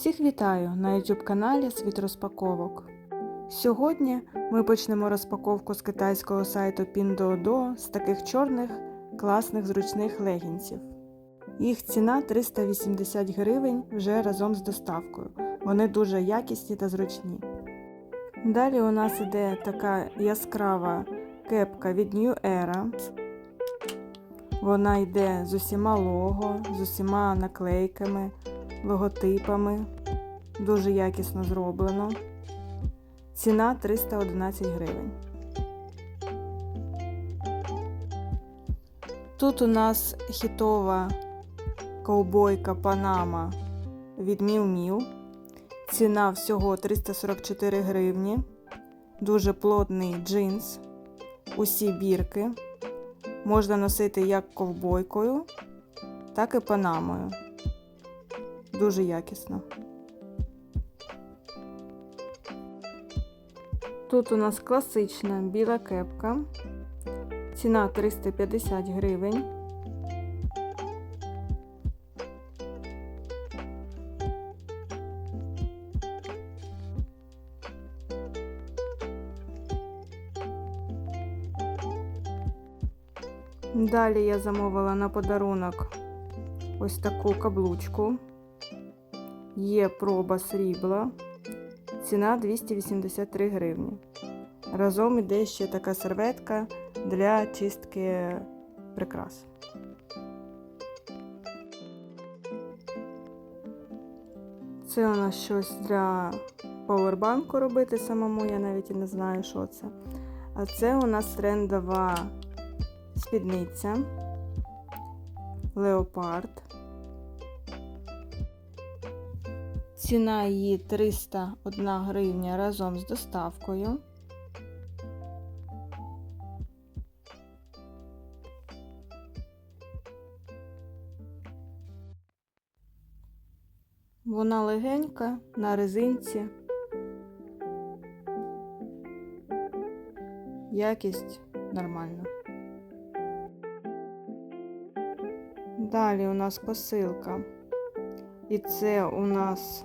Всіх вітаю на YouTube каналі Світ розпаковок. Сьогодні ми почнемо розпаковку з китайського сайту Pinduoduo з таких чорних класних зручних легінсів. Їх ціна 380 гривень вже разом з доставкою. Вони дуже якісні та зручні. Далі у нас іде така яскрава кепка від New Era. Вона йде з усіма лого, з усіма наклейками, логотипами. Дуже якісно зроблено. Ціна 311 гривень. Тут у нас хітова ковбойка Панама від Miu Miu. Ціна всього 344 гривні. Дуже плотний джинс. Усі бірки. Можна носити як ковбойкою, так і панамою. Дуже якісно. Тут у нас класична біла кепка. Ціна 350 гривень. Далі я замовила на подарунок ось таку каблучку. Є проба срібла. Ціна 283 гривні. Разом іде ще така серветка для чистки прикрас. Це у нас щось для повербанку робити самому, я навіть і не знаю, що це. А це у нас трендова спідниця Леопард. Ціна її 301 гривня разом з доставкою. Вона легенька на резинці. Якість нормальна. Далі у нас посилка. І це у нас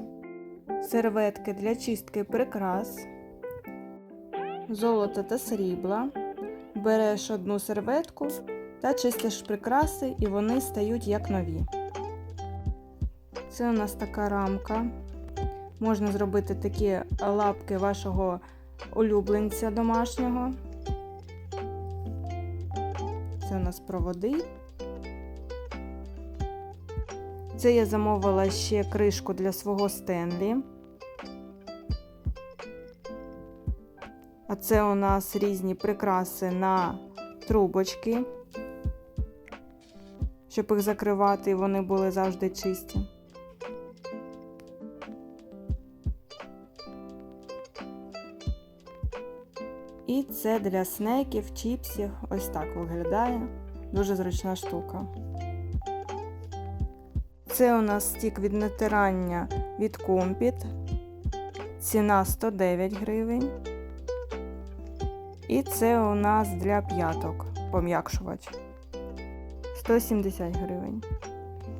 серветки для чистки прикрас, золото та срібла. Береш одну серветку та чистиш прикраси, і вони стають як нові. Це у нас така рамка. Можна зробити такі лапки вашого улюбленця домашнього. Це у нас проводи. Це я замовила ще кришку для свого Стенлі. А це у нас різні прикраси на трубочки, щоб їх закривати, і вони були завжди чисті. І це для снеків, чіпсів. Ось так виглядає. Дуже зручна штука. Це у нас стік від натирання від Компіт. Ціна 109 гривень. І це у нас для п'яток пом'якшувач 170 гривень.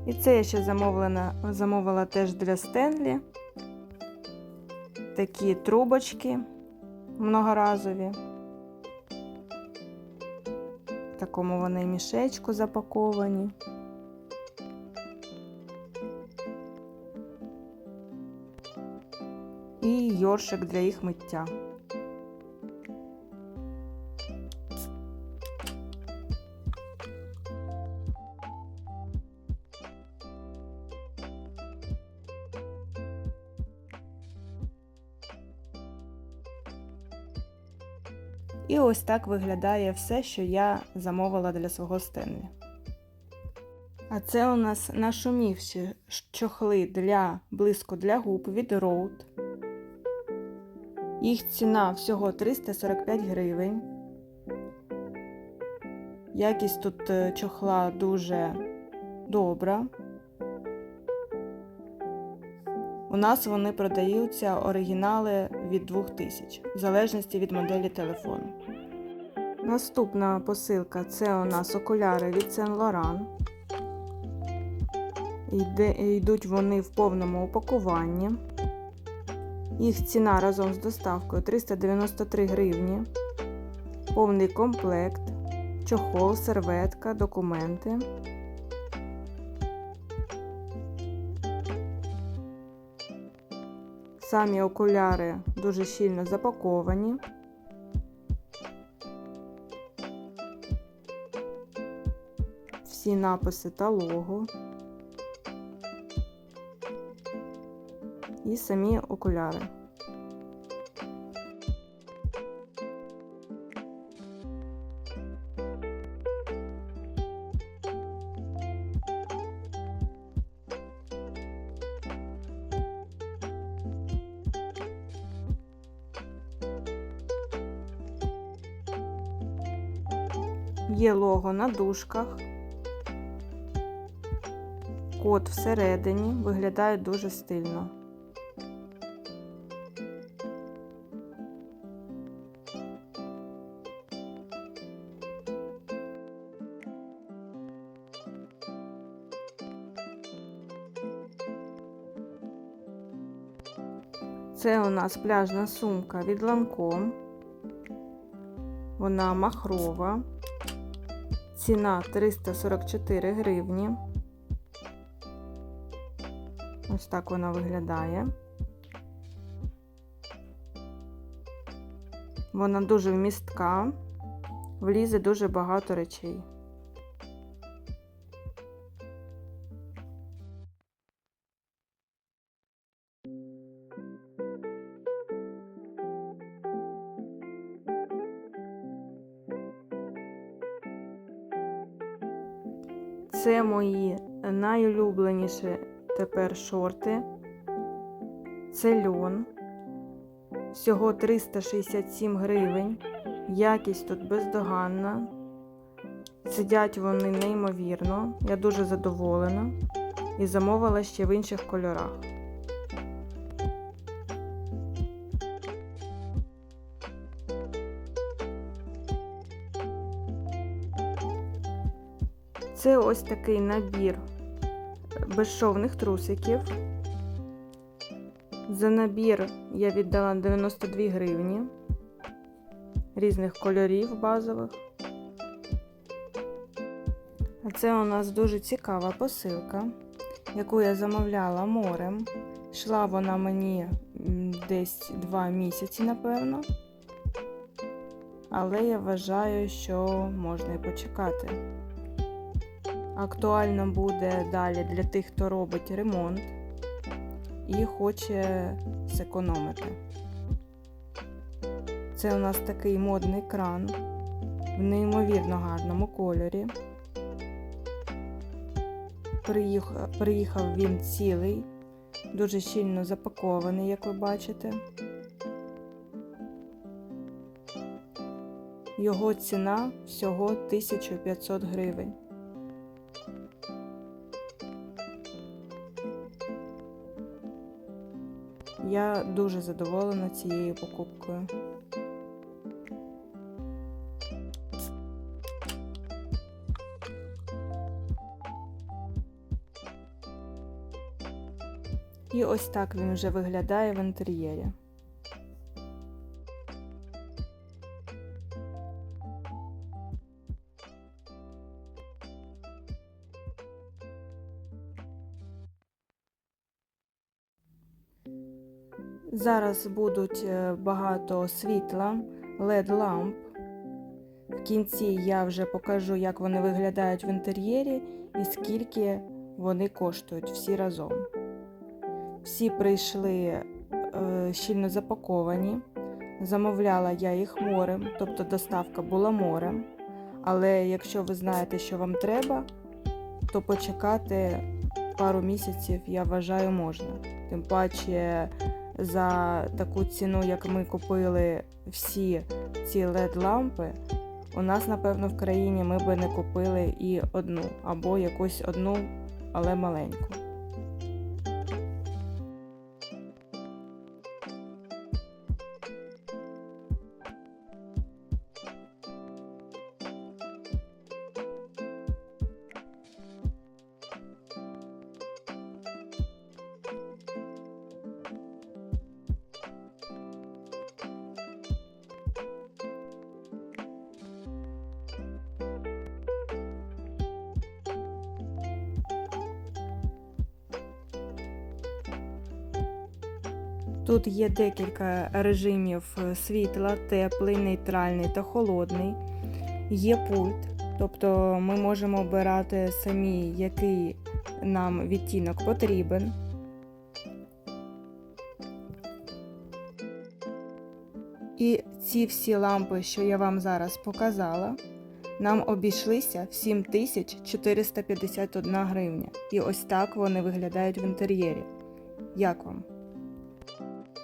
І це я ще замовлена, замовила теж для Стенлі. Такі трубочки многоразові. В такому вони мішечку запаковані. І йоршик для їх миття. І ось так виглядає все, що я замовила для свого Стенлі. А це у нас нашумівші чохли для блиску для губ від Road. Їх ціна всього 345 гривень. Якість тут е, чохла дуже добра. У нас вони продаються оригінали від 2000, в залежності від моделі телефону. Наступна посилка це у нас окуляри від Saint Laurent. Йдуть вони в повному упакуванні. Їх ціна разом з доставкою 393 гривні. Повний комплект, чохол, серветка, документи. Самі окуляри дуже щільно запаковані. Всі написи та лого. І самі окуляри. Є лого на дужках. Код всередині виглядає дуже стильно. Це у нас пляжна сумка від Lancome. Вона махрова. Ціна 344 гривні. Ось так вона виглядає. Вона дуже вмістка, влізе дуже багато речей. Це мої найулюбленіші тепер шорти. Це льон. Всього 367 гривень. Якість тут бездоганна. Сидять вони неймовірно. Я дуже задоволена і замовила ще в інших кольорах. Це ось такий набір безшовних трусиків. За набір я віддала 92 гривні різних кольорів базових. А це у нас дуже цікава посилка, яку я замовляла морем. Йшла вона мені десь 2 місяці, напевно. Але я вважаю, що можна і почекати. Актуально буде далі для тих, хто робить ремонт і хоче зекономити. Це у нас такий модний кран в неймовірно гарному кольорі. Приїхав, він цілий, дуже щільно запакований, як ви бачите. Його ціна всього 1500 гривень. Я дуже задоволена цією покупкою. І ось так він вже виглядає в інтер'єрі. Зараз будуть е, багато світла, led ламп. В кінці я вже покажу, як вони виглядають в інтер'єрі і скільки вони коштують всі разом. Всі прийшли е, щільно запаковані. Замовляла я їх морем, тобто доставка була морем. Але якщо ви знаєте, що вам треба, то почекати пару місяців, я вважаю, можна. Тим паче за таку ціну, як ми купили всі ці led лампи у нас, напевно, в країні ми би не купили і одну, або якусь одну, але маленьку. Тут є декілька режимів е, світла, теплий, нейтральний та холодний. Є пульт, тобто ми можемо обирати самі, який нам відтінок потрібен. І ці всі лампи, що я вам зараз показала, нам обійшлися в 7451 гривня. І ось так вони виглядають в інтер'єрі. Як вам?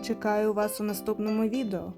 Чекаю вас у наступному відео.